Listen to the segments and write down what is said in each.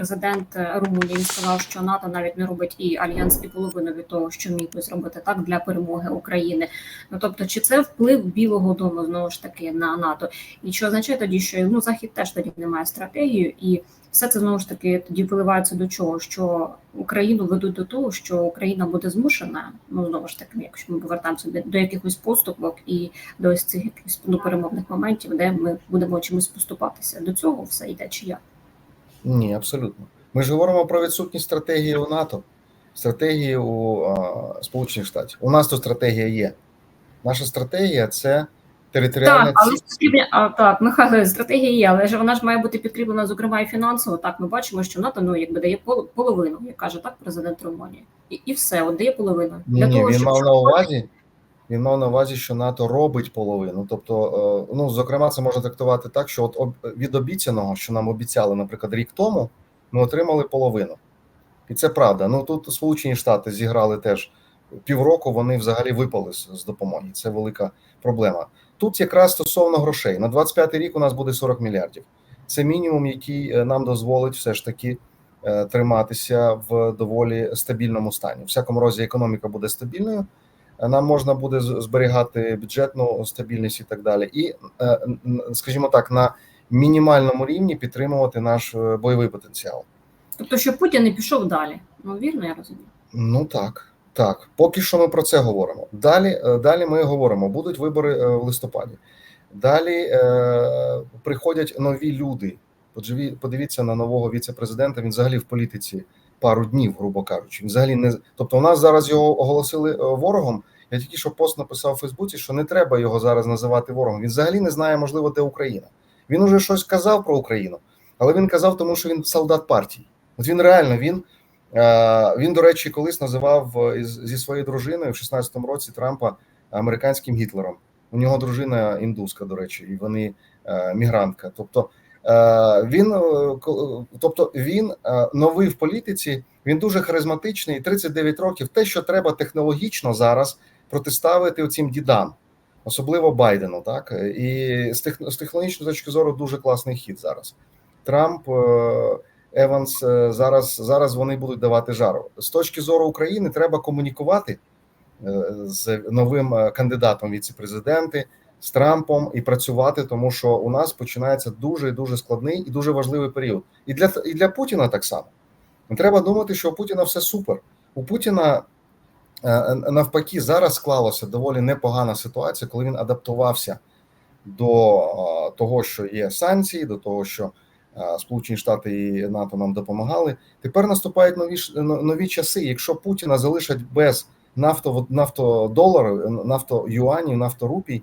президент Румунії він сказав, що НАТО навіть не робить і альянс і половину від того, що міг би зробити так для перемоги України. Ну тобто, чи це вплив Білого Дому знову ж таки на НАТО? І що означає тоді, що ну захід теж тоді не має стратегію, і все це знову ж таки тоді виливається до чого, що Україну ведуть до того, що Україна буде змушена, ну знову ж таки, якщо ми повертаємося до, до якихось поступок і до ось цих якихось ну, перемовних моментів, де ми будемо чимось поступатися. До цього все йде чи як? Ні, абсолютно. Ми ж говоримо про відсутність стратегії у НАТО, стратегії у а, Сполучених Штатів. У нас то стратегія є. Наша стратегія це територіальна Так, але потрібні, а так, Михайло, стратегія є, але ж вона ж має бути підкріплена, зокрема, і фінансово. Так, ми бачимо, що НАТО ну якби дає пол- половину, як каже так президент Румунії, і, і все, от дає половину. Ні, ні, він мав на увазі. Він мав на увазі, що НАТО робить половину. Тобто, е, ну зокрема, це можна трактувати так, що от від обіцяного, що нам обіцяли, наприклад, рік тому, ми отримали половину. І це правда. Ну тут Сполучені Штати зіграли теж півроку. Вони взагалі випали з, допомоги. Це велика проблема. Тут якраз стосовно грошей на 25-й рік у нас буде 40 мільярдів. Це мінімум, який е, нам дозволить все ж таки е, триматися в доволі стабільному стані. В всякому разі, економіка буде стабільною. Нам можна буде зберігати бюджетну стабільність і так далі, і е, скажімо так, на мінімальному рівні підтримувати наш е, бойовий потенціал. Тобто, що Путін не пішов далі. Ну вірно, я розумію. Ну так, так. Поки що ми про це говоримо. Далі, е, далі ми говоримо, будуть вибори в листопаді. Далі е, приходять нові люди. Подивіться на нового віце-президента. Він взагалі в політиці пару днів, грубо кажучи. Взагалі не тобто, у нас зараз його оголосили е, ворогом. Я тільки що пост написав у Фейсбуці, що не треба його зараз називати ворогом. Він взагалі не знає, можливо, де Україна. Він уже щось казав про Україну, але він казав, тому що він солдат партії. От він реально він. Е, Він, до речі, колись називав е, зі своєю дружиною в 16-му році Трампа американським Гітлером. У нього дружина індуска, до речі, і вони мігрантка. Тобто він, е, тобто він е, новий в політиці, він дуже харизматичний. 39 років. Те, що треба технологічно зараз протиставити цим дідам, особливо Байдену. Так і з, тех, з технологічної точки зору дуже класний хід зараз. Трамп. е, Еванс е, зараз зараз вони будуть давати жару з точки зору України. Треба комунікувати е, з новим е, кандидатом віце-президенти з Трампом і працювати, тому що у нас починається дуже дуже складний і дуже важливий період. І для і для Путіна так само. Не треба думати, що у Путіна все супер. У Путіна е, навпаки зараз склалася доволі непогана ситуація, коли він адаптувався до е, того, що є санкції, до того, що е, Сполучені Штати і НАТО нам допомагали. Тепер наступають нові нові часи. Якщо Путіна залишать без нафто, нафтодоларів, нафтоюанів, нафторупій,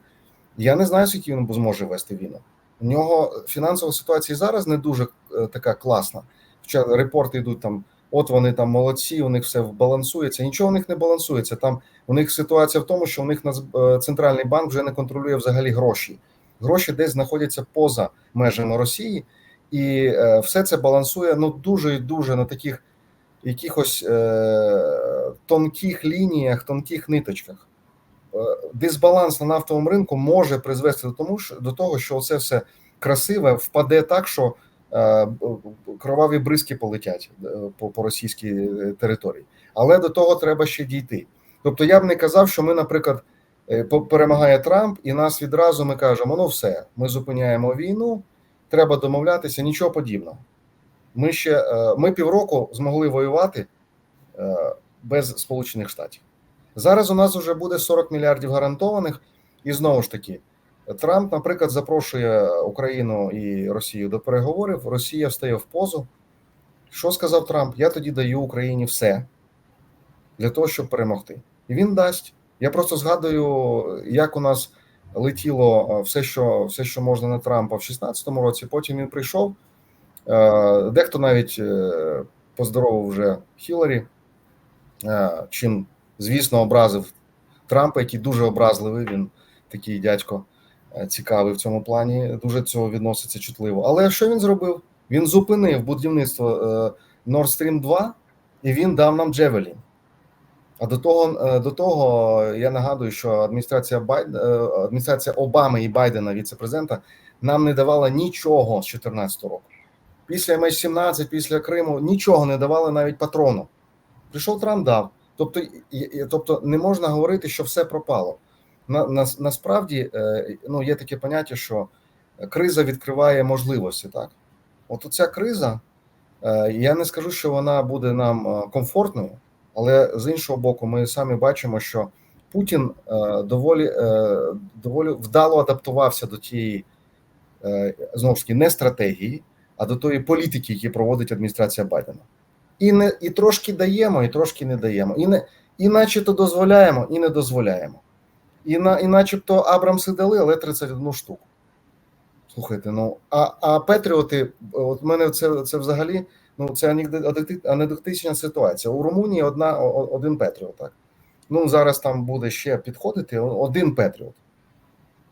я не знаю, скільки він зможе вести війну. У нього фінансова ситуація зараз не дуже е, така класна. Хоча репорти йдуть там, от вони там молодці, у них все балансується. Нічого у них не балансується. Там у них ситуація в тому, що у них е, центральний банк вже не контролює взагалі гроші. Гроші десь знаходяться поза межами Росії, і е, все це балансує ну дуже і дуже на таких якихось е, тонких лініях, тонких ниточках. Е, Дисбаланс на нафтовому ринку може призвести до тому, що до того, що це все красиве впаде так, що е, кроваві бризки полетять е, по, по російській території. Але до того треба ще дійти. Тобто, я б не казав, що ми, наприклад, перемагає Трамп, і нас відразу ми кажемо: ну все, ми зупиняємо війну, треба домовлятися, нічого подібного. Ми ще ми півроку змогли воювати без Сполучених Штатів. Зараз у нас вже буде 40 мільярдів гарантованих, і знову ж таки, Трамп, наприклад, запрошує Україну і Росію до переговорів. Росія встає в позу. Що сказав Трамп? Я тоді даю Україні все для того, щоб перемогти. І він дасть. Я просто згадую, як у нас летіло е, все, що все, що можна на Трампа в 16-му році. Потім він прийшов. Е, Дехто навіть е, поздоровив вже Хіларі, чим, звісно, образив Трампа, який дуже образливий. Він такий дядько е, цікавий в цьому плані. Дуже цього відноситься чутливо. Але що він зробив? Він зупинив будівництво е, Nord Stream 2 і він дав нам Джевелін. А до того, е, до того я нагадую, що адміністрація Байд... адміністрація Обами і Байдена, віце-президента, нам не давала нічого з 2014 року. після МС-17, після Криму нічого не давали навіть патрону. Прийшов Трамп, дав. Тобто, тобто не можна говорити, що все пропало. На, на, насправді е, ну, є таке поняття, що криза відкриває можливості. Так? От ця криза, е, я не скажу, що вона буде нам е, комфортною, але з іншого боку, ми самі бачимо, що Путін доволі, доволі вдало адаптувався до тієї знову ж таки не стратегії, а до тої політики, які проводить адміністрація Байдена. І не і трошки даємо, і трошки не даємо. І не і начебто дозволяємо, і не дозволяємо. І на і начебто Абрамси дали, але 31 штуку. Слухайте, ну а а Петріоти, от мене це це взагалі ну це анекдоти- анекдотична ситуація. У Румунії одна один Петріот, так. Ну зараз там буде ще підходити один Петріот.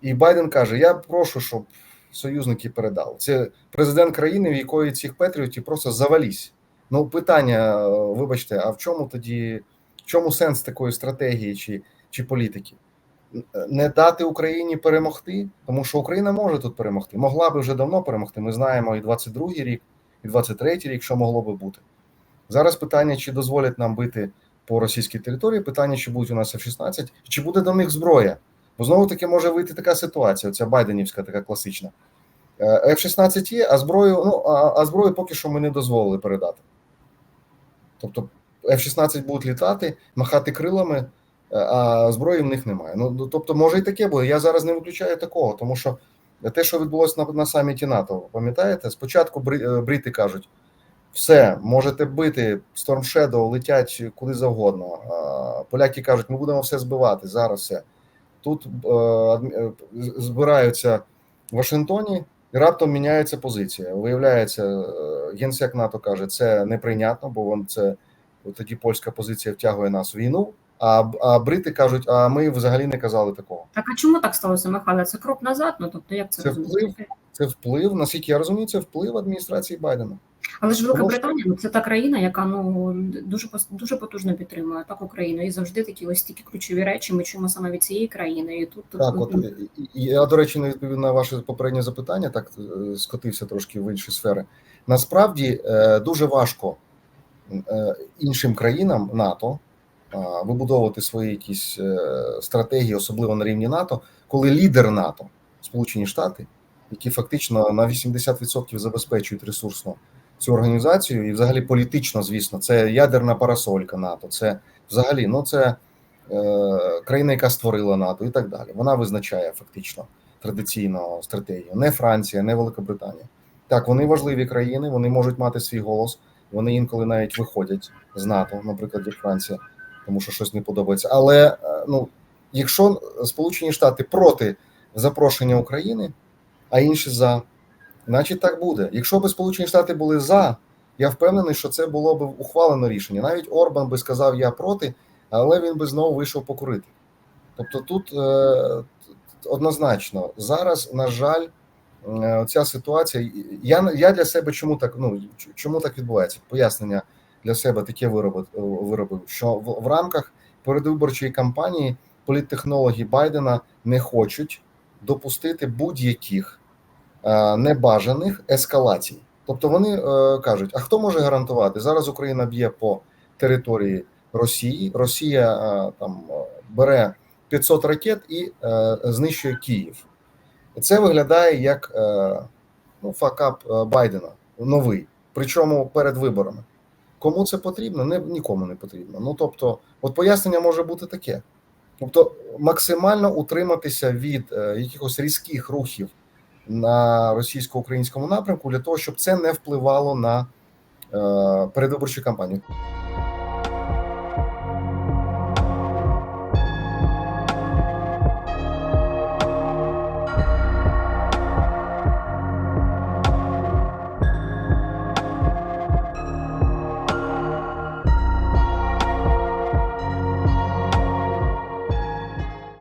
І Байден каже: Я прошу, щоб союзники передали. Це президент країни, в якої цих Петріотів просто завалісь. Ну, питання, е, вибачте, а в чому тоді, в чому сенс такої стратегії чи, чи політики? Не дати Україні перемогти, тому що Україна може тут перемогти. Могла би вже давно перемогти. Ми знаємо і 22-й рік, і 23-й рік, що могло би бути. Зараз питання, чи дозволять нам бити по російській території, питання, чи будуть у нас F-16, чи буде до них зброя. Бо знову таки може вийти така ситуація, ця Байденівська, така класична. Е, F-16 є, а зброю, ну, а зброю поки що ми не дозволили передати. Тобто F-16 будуть літати, махати крилами, е, а зброї в них немає. Ну, ну, тобто, може і таке буде. Я зараз не виключаю такого, тому що те, що відбулося на, на саміті НАТО, пам'ятаєте, спочатку е, брити кажуть: все, можете бити, Storm Shadow летять куди завгодно. Поляки кажуть, ми будемо все збивати, зараз все. Тут е, збираються в Вашингтоні, і раптом міняється позиція. Виявляється, е, генсек НАТО каже, це неприйнятно, бо вон це тоді польська позиція втягує нас в війну. А, а брити кажуть, а ми взагалі не казали такого. Так а чому так сталося, Михайло? Це крок назад? Ну тобто, як це, Це вплив? Це вплив, наскільки я розумію, це вплив адміністрації Байдена. Але ж Велика Британія ну, це та країна, яка ну дуже дуже потужно підтримує так Україну. І завжди такі ось такі ключові речі ми чуємо саме від цієї країни. І тут Так, от я, до речі, не відповів на ваше попереднє запитання, так е, скотився трошки в інші сфери. Насправді е, дуже важко е, іншим країнам НАТО вибудовувати свої якісь стратегії, особливо на рівні НАТО, коли лідер НАТО, Сполучені Штати, які фактично на 80% забезпечують ресурсно цю організацію, і взагалі політично, звісно, це ядерна парасолька НАТО, це взагалі, ну це е, країна, яка створила НАТО, і так далі. Вона визначає фактично традиційно стратегію. Не Франція, не Великобританія. Так, вони важливі країни, вони можуть мати свій голос. Вони інколи навіть виходять з НАТО, наприклад, як Франція, тому що щось не подобається. Але е, ну, якщо Сполучені Штати проти запрошення України, а інші за, значить так буде. Якщо б Сполучені Штати були за, я впевнений, що це було б ухвалено рішення. Навіть Орбан би сказав я проти, але він би знову вийшов покурити. Тобто тут е, однозначно зараз, на жаль, е, ця ситуація. Я я для себе чому так ну чому так відбувається? Пояснення для себе таке виробив, виробив, що в, в рамках передвиборчої кампанії політтехнологи Байдена не хочуть допустити будь-яких е, небажаних ескалацій. Тобто вони е, кажуть: а хто може гарантувати? Зараз Україна б'є по території Росії. Росія е, там е, бере 500 ракет і е, знищує Київ. Це виглядає як е, ну, факап е, Байдена новий, причому перед виборами. Кому це потрібно? Не, нікому не потрібно. Ну тобто, от пояснення може бути таке. Тобто, максимально утриматися від е, якихось різких рухів на російсько-українському напрямку для того, щоб це не впливало на е, передвиборчу кампанію.